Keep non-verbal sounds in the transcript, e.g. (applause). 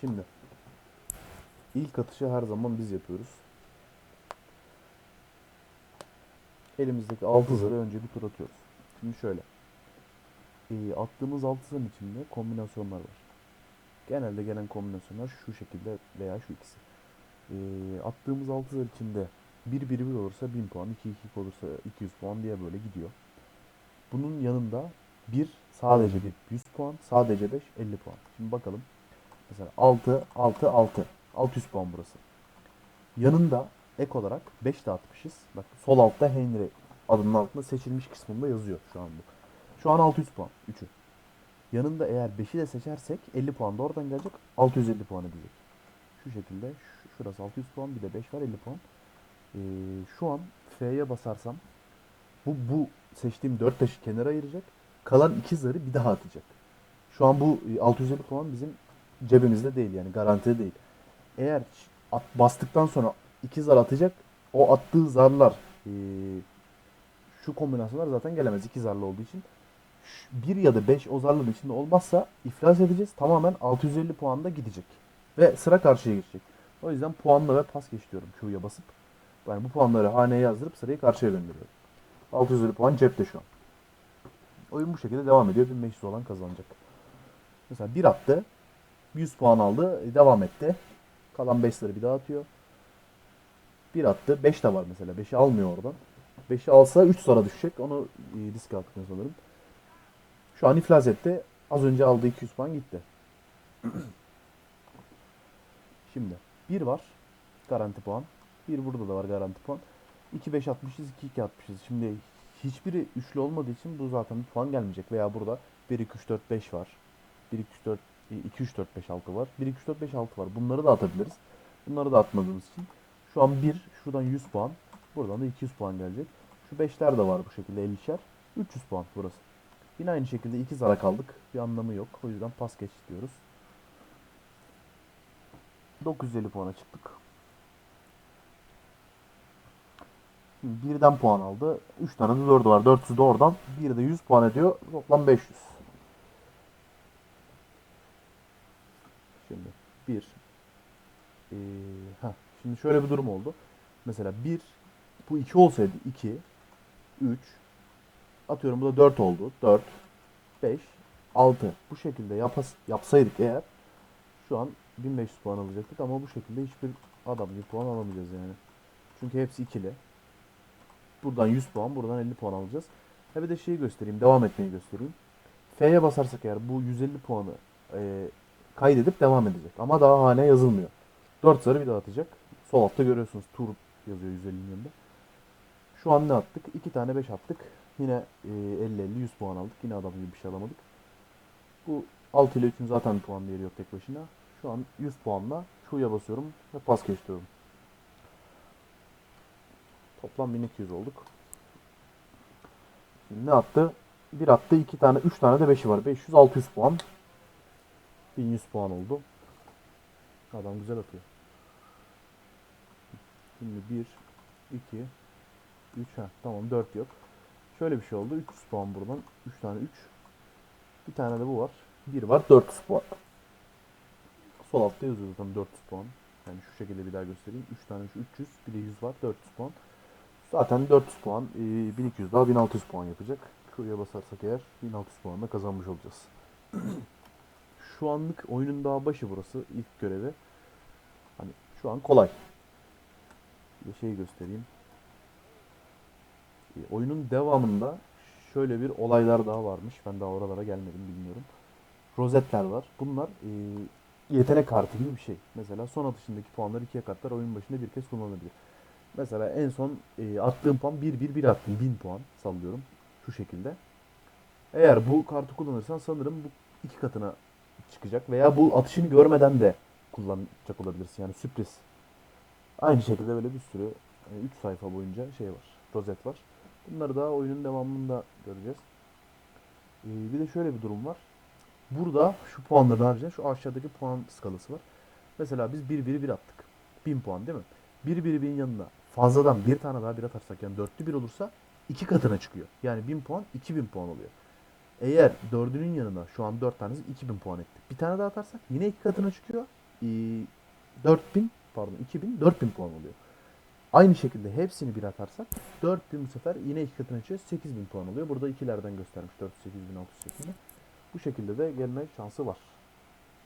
Şimdi ilk atışı her zaman biz yapıyoruz. Elimizdeki altı zarı önce bir tur atıyoruz. Şimdi şöyle. Ee, attığımız altı zarın içinde kombinasyonlar var. Genelde gelen kombinasyonlar şu şekilde veya şu ikisi. Ee, attığımız altı zar içinde 1 1 1 olursa 1000 puan, 2 2 olursa 200 puan diye böyle gidiyor. Bunun yanında bir sadece bir 100 puan, sadece 5 50 puan. Şimdi bakalım. Mesela 6 6 6 600 puan burası. Yanında ek olarak 5 de atmışız. Bak sol altta Henry adının altında seçilmiş kısmında yazıyor şu an bu. Şu an 600 puan 3'ü. Yanında eğer 5'i de seçersek 50 puan da oradan gelecek. 650 puan edecek. Şu şekilde şu- şurası 600 puan bir de 5 var 50 puan. Ee, şu an F'ye basarsam bu bu seçtiğim 4 taşı kenara ayıracak. Kalan 2 zarı bir daha atacak. Şu an bu e, 650 puan bizim cebimizde değil yani garantide değil. Eğer at, bastıktan sonra 2 zar atacak. O attığı zarlar e, şu kombinasyonlar zaten gelemez 2 zarlı olduğu için. 1 ya da 5 o zarların içinde olmazsa iflas edeceğiz. Tamamen 650 puanda gidecek. Ve sıra karşıya geçecek. O yüzden puanla ve pas geç diyorum Q'ya basıp. Yani bu puanları haneye yazdırıp sırayı karşıya gönderiyorum. 650 puan cepte şu an. Oyun bu şekilde devam ediyor. 1500 olan kazanacak. Mesela bir attı. 100 puan aldı. e, Devam etti. Kalan 5'leri bir daha atıyor. Bir attı. 5 de var mesela. 5'i almıyor oradan. 5'i alsa 3 sonra düşecek. Onu e, atmıyor sanırım. Şu an iflas etti. Az önce aldığı 200 puan gitti. (clears throat) Şimdi 1 var. Garanti puan. 1 burada da var garanti puan. 2 5 atmışız, 2 2 atmışız. Şimdi hiçbiri üçlü olmadığı için bu zaten bir puan gelmeyecek. Veya burada 1 2 3 4 5 var. 1 2 3 4 2 3 4 5 6 var. 1 2 3 4 5 6 var. Bunları da atabiliriz. Bunları da atmadığımız için şu an 1 şuradan 100 puan. Buradan da 200 puan gelecek. Şu 5'ler de var bu şekilde 50'şer. 300 puan burası. Yine aynı şekilde 2 zara kaldık. Bir anlamı yok. O yüzden pas geç diyoruz. 950 puana çıktık. Şimdi birden puan aldı. 3 tane de 4'ü var. 400 de oradan. Bir de 100 puan ediyor. Toplam 500. Şimdi 1 ee, Şimdi şöyle bir durum oldu. Mesela 1 bu 2 olsaydı 2 3 atıyorum bu da 4 oldu. 4 5 6 bu şekilde yapas, yapsaydık eğer şu an 1500 puan alacaktık ama bu şekilde hiçbir adam gibi puan alamayacağız yani. Çünkü hepsi ikili. Buradan 100 puan, buradan 50 puan alacağız. Ha bir de şeyi göstereyim, devam etmeyi göstereyim. F'ye basarsak eğer bu 150 puanı e, kaydedip devam edecek. Ama daha hane yazılmıyor. 4 zarı bir daha atacak. Sol altta görüyorsunuz tur yazıyor 150'nin yanında. Şu an ne attık? 2 tane 5 attık. Yine e, 50-50 100 puan aldık. Yine adam gibi bir şey alamadık. Bu 6 ile 3'ün zaten puan değeri yok tek başına. Şu an 100 puanla Q'ya basıyorum ve pas geçiyorum. Toplam 1200 olduk. Şimdi ne attı? Bir attı, iki tane, üç tane de beşi var. 500, 600 puan. 1100 puan oldu. Adam güzel atıyor. Şimdi 1, 2, 3, ha tamam 4 yok. Şöyle bir şey oldu. 300 puan buradan. 3 tane 3. Bir tane de bu var. 1 var 400 puan. Sol altta yazıyor zaten 400 puan. Yani şu şekilde bir daha göstereyim. 3 tane şu 300, bir de 100 var 400 puan. Zaten 400 puan, e, 1200 daha 1600 puan yapacak. Q'ya basarsak eğer 1600 puanla kazanmış olacağız. (clears throat) şu anlık oyunun daha başı burası ilk görevi. Hani şu an kolay. Bir şey göstereyim. E, oyunun devamında şöyle bir olaylar daha varmış. Ben daha oralara gelmedim bilmiyorum. Rozetler var. Bunlar e, yetenek kartı gibi bir şey. Mesela son atışındaki puanlar ikiye katlar oyun başında bir kez kullanılabilir. Mesela en son e, attığım puan 1-1-1 attım. 1000 puan sallıyorum. Şu şekilde. Eğer bu kartı kullanırsan sanırım bu iki katına çıkacak. Veya bu atışını görmeden de kullanacak olabilirsin. Yani sürpriz. Aynı şekilde böyle bir sürü 3 sayfa boyunca şey var. Rozet var. Bunları daha oyunun devamında göreceğiz. E, bir de şöyle bir durum var. Burada şu puanları harcayan şu aşağıdaki puan skalası var. Mesela biz 1-1-1 attık. 1000 puan değil mi? 1-1-1'in yanına fazladan bir tane daha bir atarsak yani dörtlü bir olursa iki katına çıkıyor. Yani 1000 puan 2000 puan oluyor. Eğer dördünün yanına şu an 4 tanesi 2000 puan ettik. Bir tane daha atarsak yine iki katına çıkıyor. e, 4000 pardon 2000 4000 puan oluyor. Aynı şekilde hepsini bir atarsak 4000 bu sefer yine iki katına çıkıyor 8000 puan oluyor. Burada ikilerden göstermiş 4 8000 6 şeklinde. Bu şekilde de gelme şansı var.